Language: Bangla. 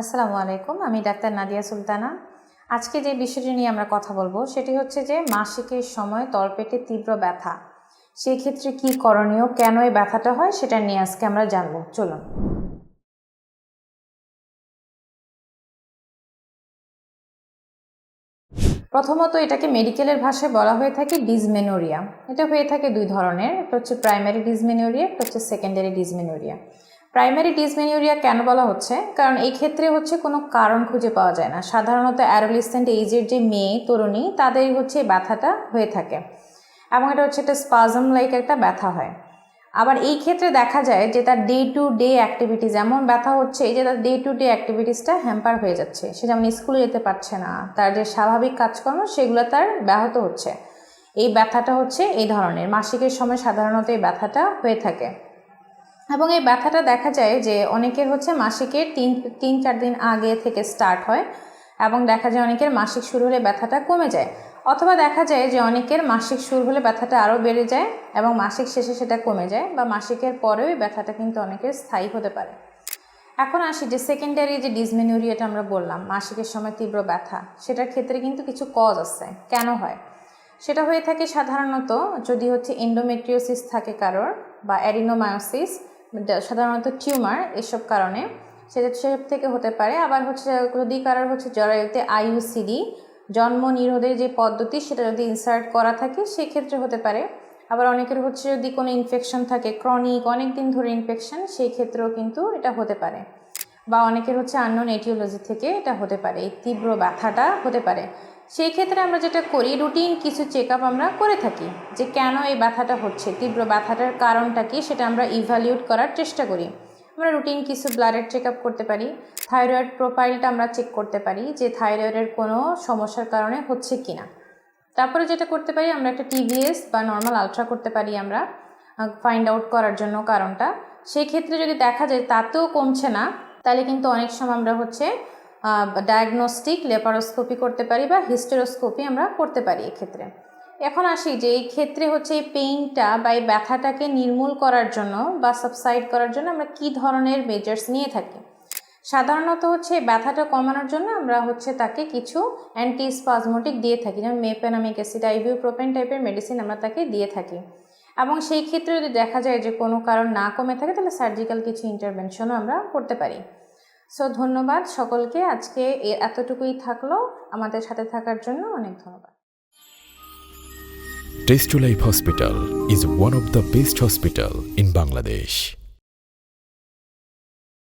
আসসালামু আলাইকুম, আমি ডাক্তার নাদিয়া সুলতানা। আজকে যে বিষয়টি নিয়ে আমরা কথা বলব, সেটি হচ্ছে যে মাসিকের সময় তলপেটে তীব্র ব্যথা। সেই ক্ষেত্রে কি করণীয়, কেন এই ব্যথাটা হয়, সেটা নিয়ে আজকে আমরা জানব। চলুন। প্রথমত এটাকে মেডিকেলের ভাষায় বলা হয়ে থাকে ডিজমেনোরিয়া এটা হয়ে থাকে দুই ধরনের, একটা হচ্ছে প্রাইমারি ডিজমেনোরিয়া একটা হচ্ছে সেকেন্ডারি ডিসমেনোরিয়া। প্রাইমারি ডিসমেনোরিয়া কেন বলা হচ্ছে? কারণ এই ক্ষেত্রে হচ্ছে কোনো কারণ খুঁজে পাওয়া যায় না। সাধারণত অ্যাডোলিসেন্ট এইজের যে মেয়ে, তরুণী, তাদের হচ্ছে এই ব্যথাটা হয়ে থাকে। এবং এটা হচ্ছে একটা স্পাজম লাইক একটা ব্যথা হয়। আবার এই ক্ষেত্রে দেখা যায় যে তার ডে টু ডে অ্যাক্টিভিটিস এমন ব্যথা হচ্ছে যে তার ডে টু ডে অ্যাক্টিভিটিসটা হ্যাম্পার হয়ে যাচ্ছে। সে যেমন স্কুলে যেতে পারছে না, তার যে স্বাভাবিক কাজকর্ম, সেগুলো তার ব্যাহত হচ্ছে। এই ব্যথাটা হচ্ছে এই ধরনের। মাসিকের সময় সাধারণত এই ব্যথাটা হয়ে থাকে। এবং এই ব্যথাটা দেখা যায় যে অনেকের হচ্ছে মাসিকের তিন তিন, চার দিন আগে থেকে স্টার্ট হয় এবং দেখা যায় অনেকের মাসিক শুরু হলে ব্যথাটা কমে যায়। অথবা দেখা যায় যে অনেকের মাসিক শুরু হলে ব্যথাটা আরও বেড়ে যায় এবং মাসিক শেষে সেটা কমে যায় বা মাসিকের পরেও ব্যথাটা কিন্তু অনেকের স্থায়ী হতে পারে। এখন আসি যে সেকেন্ডারি যে ডিসমেনোরিয়াটা আমরা বললাম, মাসিকের সময় তীব্র ব্যথা, সেটার ক্ষেত্রে কিন্তু কিছু কজ আছে। কেন হয়? সেটা হয়ে থাকে সাধারণত যদি হচ্ছে এন্ডোমেট্রিওসিস থাকে কারোর বা অ্যারিনোমায়োসিস সাধারণত টিউমার এসব কারণে সেটা সেসব থেকে হতে পারে। আবার হচ্ছে যদি কারোর হচ্ছে জরায়ুতে আইইউসিডি জন্ম নিরোধের যে পদ্ধতি সেটা যদি ইনসার্ট করা থাকে সেক্ষেত্রে হতে পারে। আবার অনেকের হচ্ছে যদি কোনো ইনফেকশন থাকে ক্রনিক অনেক দিন ধরে ইনফেকশন সেই ক্ষেত্রেও কিন্তু এটা হতে পারে। বা অনেকের হচ্ছে আননোন এটিওলজি থেকে এটা হতে পারে, এই তীব্র ব্যথাটা হতে পারে। সেই ক্ষেত্রে আমরা যেটা করি রুটিন কিছু চেক আমরা করে থাকি যে কেন এই ব্যথাটা হচ্ছে, তীব্র ব্যথাটার কারণটা কি সেটা আমরা ইভ্যালিউট করার চেষ্টা করি। আমরা রুটিন কিছু ব্লাডের চেক করতে পারি থাইরয়েড প্রোফাইলটা আমরা চেক করতে পারি যে থাইরয়েডের কোনো সমস্যার কারণে হচ্ছে কি না তারপরে যেটা করতে পারি, আমরা একটা টিভিএস বা নর্মাল আলট্রা করতে পারি আমরা ফাইন্ড আউট করার জন্য কারণটা। সেই ক্ষেত্রে যদি দেখা যায় তাতেও কমছে না, তাহলে কিন্তু অনেক সময় আমরা হচ্ছে ডায়াগনস্টিক লেপারোস্কোপি করতে পারি বা হিস্টেরোস্কোপি আমরা করতে পারি এক্ষেত্রে। এখন আসি যে এই ক্ষেত্রে হচ্ছে এই পেইনটা বা এই ব্যথাটাকে নির্মূল করার জন্য বা সাবসাইড করার জন্য আমরা কি ধরনের মেজার্স নিয়ে থাকি? সাধারণত হচ্ছে ব্যথাটা কমানোর জন্য আমরা হচ্ছে তাকে কিছু অ্যান্টি স্পাজমোটিক দিয়ে থাকি, যেমন মেপেনামিক অ্যাসিড আইবিউপ্রোপেন টাইপের মেডিসিন আমরা তাকে দিয়ে থাকি। এবং সেই ক্ষেত্রে যদি দেখা যায় যে কোনো কারণ না কমে থাকে, তাহলে সার্জিক্যাল কিছু ইন্টারভেনশনও আমরা করতে পারি। সো ধন্যবাদ সকলকে আজকে এতটুকুই থাকল আমাদের সাথে থাকার জন্য অনেক ধন্যবাদ Test to Life Hospital is one of the best hospital in Bangladesh.